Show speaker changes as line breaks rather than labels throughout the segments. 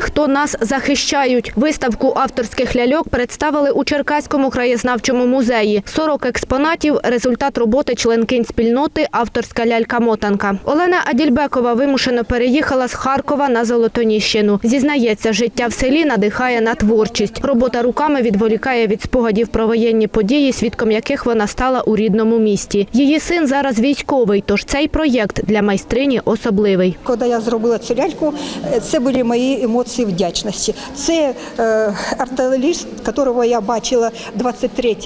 хто нас захищають. Виставку авторських ляльок представили у Черкаському краєзнавчому музеї. 40 експонатів – результат роботи членкинь спільноти «Авторська лялька-мотанка». Олена Адільбекова вимушено переїхала з Харкова на Золотоніщину. Зізнається, життя в селі надихає на творчість. Робота руками відволікає від спогадів про воєнні події, свідком яких вона стала у рідному місті. Її син зараз військовий, тож цей проєкт для майстрині особливий.
Коли я зробила цю ляльку, це були мої емоції вдячності. Це е, артилеріст, якого я бачила 23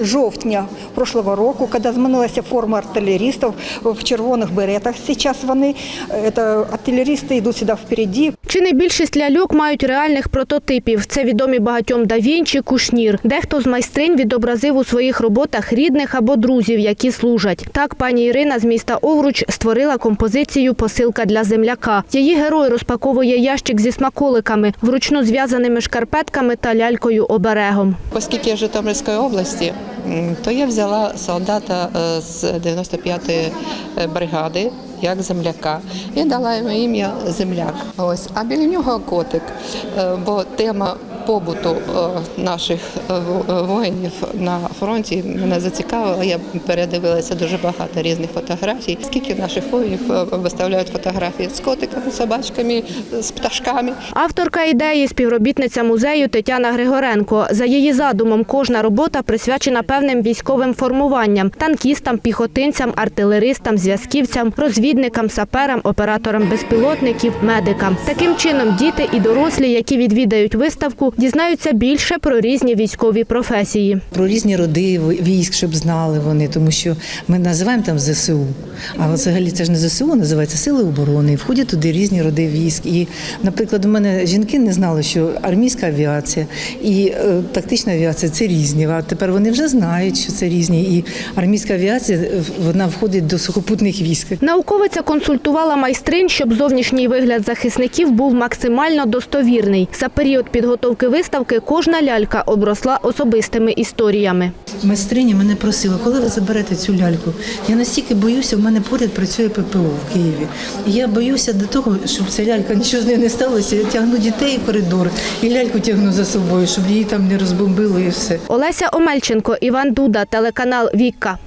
жовтня прошлого року, коли змінилася форма артилерістів в червоних беретах. Зараз вони, е, це, артилерісти йдуть сюди впереді.
Чи не більшість ляльок мають реальних прототипів? Це відомі багатьом да Вінчі, Кушнір. Дехто з майстринь відобразив у своїх роботах рідних або друзів, які служать. Так пані Ірина з міста Овруч створила композицію «Посилка для земляка». Її герой розпаковує ящик зі смаколиками, вручну зв'язаними шкарпетками та лялькою-оберегом.
Оскільки я з Житомирської області, то я взяла солдата е, з 95-ї бригади як земляка і дала йому ім'я земляк. Ось а біля нього котик, Е, бо тема побуту е, наших е, воїнів на фронті мене зацікавила. Я передивилася дуже багато різних фотографій. Скільки наших воїнів е, виставляють фотографії з котиками, собачками, з пташками.
Авторка ідеї – співробітниця музею Тетяна Григоренко. За її задумом, кожна робота присвячена певним військовим формуванням – танкістам, піхотинцям, артилеристам, зв'язківцям, розвідникам, саперам, операторам безпілотників, медикам. Таким чином, діти і дорослі, які відвідають виставку, дізнаються більше про різні військові професії.
Про різні роди військ, щоб знали вони, тому що ми називаємо там ЗСУ, а взагалі це ж не ЗСУ, називається Сили оборони. І входять туди різні роди військ. І, наприклад, у мене жінки не знали, що армійська авіація і е, тактична авіація це різні. А тепер вони вже знають, що це різні. І армійська авіація е, вона входить до сухопутних військ.
Науковиця консультувала майстринь, щоб зовнішній вигляд захисників був максимально достовірний. За період підготовки виставки кожна лялька обросла особистими історіями.
Майстриня мене просила, коли ви заберете цю ляльку. Я настільки боюся, в мене поряд працює ППО в Києві. І я боюся до того, щоб ця лялька нічого з нею не сталося. Я тягну дітей в коридор і ляльку тягну за собою, щоб її там не розбомбило і все.
Олеся Омельченко, Іван Дуда, телеканал Вікка.